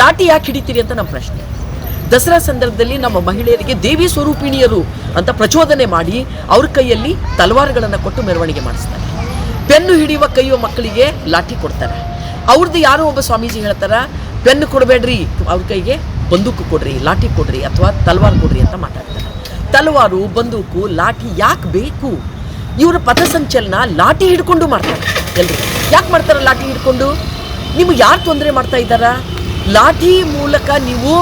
ಲಾಠಿ ಯಾಕೆ ಹಿಡಿತೀರಿ ಅಂತ ನಮ್ಮ ಪ್ರಶ್ನೆ. ದಸರಾ ಸಂದರ್ಭದಲ್ಲಿ ನಮ್ಮ ಮಹಿಳೆಯರಿಗೆ ದೇವಿ ಸ್ವರೂಪಿಣಿಯರು ಅಂತ ಪ್ರಚೋದನೆ ಮಾಡಿ ಅವ್ರ ಕೈಯಲ್ಲಿ ತಲವಾರುಗಳನ್ನು ಕೊಟ್ಟು ಮೆರವಣಿಗೆ ಮಾಡಿಸ್ತಾರೆ. ಪೆನ್ನು ಹಿಡಿಯುವ ಕೈಯುವ ಮಕ್ಕಳಿಗೆ ಲಾಠಿ ಕೊಡ್ತಾರೆ. ಅವ್ರದ್ದು ಯಾರೋ ಒಬ್ಬ ಸ್ವಾಮೀಜಿ ಹೇಳ್ತಾರ, ಪೆನ್ನು ಕೊಡಬೇಡ್ರಿ, ಅವ್ರ ಕೈಗೆ ಬಂದೂಕು ಕೊಡ್ರಿ, ಲಾಠಿ ಕೊಡ್ರಿ ಅಥವಾ ತಲವಾರ್ ಕೊಡ್ರಿ ಅಂತ ಮಾತಾಡ್ತಾರೆ. ತಲವಾರು, ಬಂದೂಕು, ಲಾಠಿ ಯಾಕೆ ಬೇಕು? ಇವರ ಪಥಸಂಚಲನ ಲಾಠಿ ಹಿಡ್ಕೊಂಡು ಮಾಡ್ತಾರೆ. ಎಲ್ರು ಯಾಕೆ ಮಾಡ್ತಾರೆ ಲಾಠಿ ಹಿಡ್ಕೊಂಡು? ನಿಮ್ಗೆ ಯಾರು ತೊಂದರೆ ಮಾಡ್ತಾ ಇದ್ದಾರಾ? ಲಾಠಿ ಮೂಲಕ ನೀವು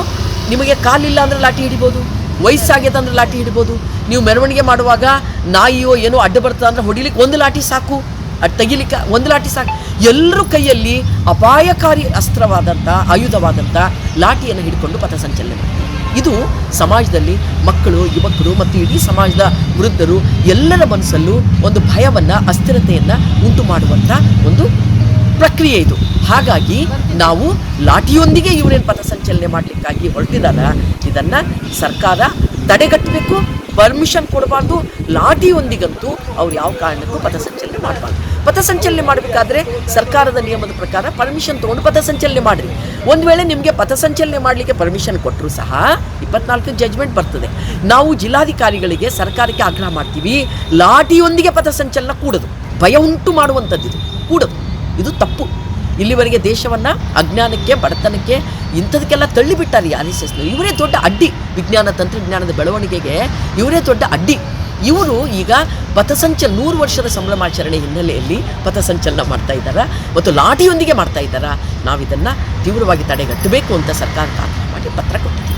ನಿಮಗೆ ಕಾಲಿಲ್ಲ ಅಂದರೆ ಲಾಠಿ ಹಿಡಿಬೋದು, ವಯಸ್ಸಾಗ್ಯದ ಅಂದರೆ ಲಾಠಿ ಹಿಡಿಬೋದು. ನೀವು ಮೆರವಣಿಗೆ ಮಾಡುವಾಗ ನಾಯಿಯೋ ಏನೋ ಅಡ್ಡ ಬರ್ತದೆ ಅಂದರೆ ಹೊಡಿಲಿಕ್ಕೆ ಒಂದು ಲಾಠಿ ಸಾಕು. ಅದು ತೆಗಿಲಿಕ್ಕೆ ಒಂದು ಲಾಠಿ ಸಾಕು. ಎಲ್ಲರ ಕೈಯಲ್ಲಿ ಅಪಾಯಕಾರಿ ಅಸ್ತ್ರವಾದಂಥ ಆಯುಧವಾದಂಥ ಲಾಠಿಯನ್ನು ಹಿಡ್ಕೊಂಡು ಪಥಸಂಚಲನೆ ಮಾಡ್ತಾರೆ ಇದು ಸಮಾಜದಲ್ಲಿ ಮಕ್ಕಳು, ಯುವಕರು ಮತ್ತು ಇಡೀ ಸಮಾಜದ ವೃದ್ಧರು ಎಲ್ಲರ ಮನಸ್ಸಲ್ಲೂ ಒಂದು ಭಯವನ್ನು, ಅಸ್ಥಿರತೆಯನ್ನು ಉಂಟು ಮಾಡುವಂಥ ಒಂದು ಪ್ರಕ್ರಿಯೆ ಇದು. ಹಾಗಾಗಿ ನಾವು ಲಾಠಿಯೊಂದಿಗೆ ಇವರೇನು ಪಥಸಂಚಲನೆ ಮಾಡಲಿಕ್ಕಾಗಿ ಹೊರಟಿದಾರ ಇದನ್ನು ಸರ್ಕಾರ ತಡೆಗಟ್ಟಬೇಕು ಪರ್ಮಿಷನ್ ಕೊಡಬಾರ್ದು, ಲಾಠಿಯೊಂದಿಗಂತೂ ಅವ್ರು ಯಾವ ಕಾರಣಕ್ಕೂ ಪಥಸಂಚಲನೆ ಮಾಡಬಾರ್ದು. ಪಥಸಂಚಲನೆ ಮಾಡಬೇಕಾದ್ರೆ ಸರ್ಕಾರದ ನಿಯಮದ ಪ್ರಕಾರ ಪರ್ಮಿಷನ್ ತೊಗೊಂಡು ಪಥಸಂಚಲನೆ ಮಾಡಿರಿ. ಒಂದು ವೇಳೆ ನಿಮಗೆ ಪಥಸಂಚಲನೆ ಮಾಡಲಿಕ್ಕೆ ಪರ್ಮಿಷನ್ ಕೊಟ್ಟರು ಸಹ ಇಪ್ಪತ್ನಾಲ್ಕು ಜಜ್ಮೆಂಟ್ ಬರ್ತದೆ. ನಾವು ಜಿಲ್ಲಾಧಿಕಾರಿಗಳಿಗೆ ಸರ್ಕಾರಕ್ಕೆ ಆಗ್ರಹ ಮಾಡ್ತೀವಿ, ಲಾಠಿಯೊಂದಿಗೆ ಪಥಸಂಚಲನ ಕೂಡದು. ಭಯ ಉಂಟು ಮಾಡುವಂಥದ್ದು ಇದು ಕೂಡದು. ಇದು ತಪ್ಪು. ಇಲ್ಲಿವರೆಗೆ ದೇಶವನ್ನು, ಅಜ್ಞಾನಕ್ಕೆ, ಬಡತನಕ್ಕೆ ಇಂಥದಕ್ಕೆಲ್ಲ ತಳ್ಳಿಬಿಟ್ಟಾರೆ ಆರ್ ಎಸ್ ಎಸ್ನ ಇವರೇ ದೊಡ್ಡ ಅಡ್ಡಿ. ವಿಜ್ಞಾನ ತಂತ್ರಜ್ಞಾನದ ಬೆಳವಣಿಗೆಗೆ ಇವರೇ ದೊಡ್ಡ ಅಡ್ಡಿ. ಇವರು ಈಗ ಪಥಸಂಚಲ ನೂರು ವರ್ಷದ ಸಂಭ್ರಮಾಚರಣೆ ಹಿನ್ನೆಲೆಯಲ್ಲಿ ಪಥಸಂಚಲನ ಮಾಡ್ತಾ ಇದ್ದಾರೆ ಮತ್ತು ಲಾಠಿಯೊಂದಿಗೆ ಮಾಡ್ತಾ ಇದ್ದಾರೆ. ನಾವು ಇದನ್ನು ತೀವ್ರವಾಗಿ ತಡೆಗಟ್ಟಬೇಕು ಅಂತ ಸರ್ಕಾರ ಮಾಡಿ ಪತ್ರ ಕೊಟ್ಟಿದ್ದೀವಿ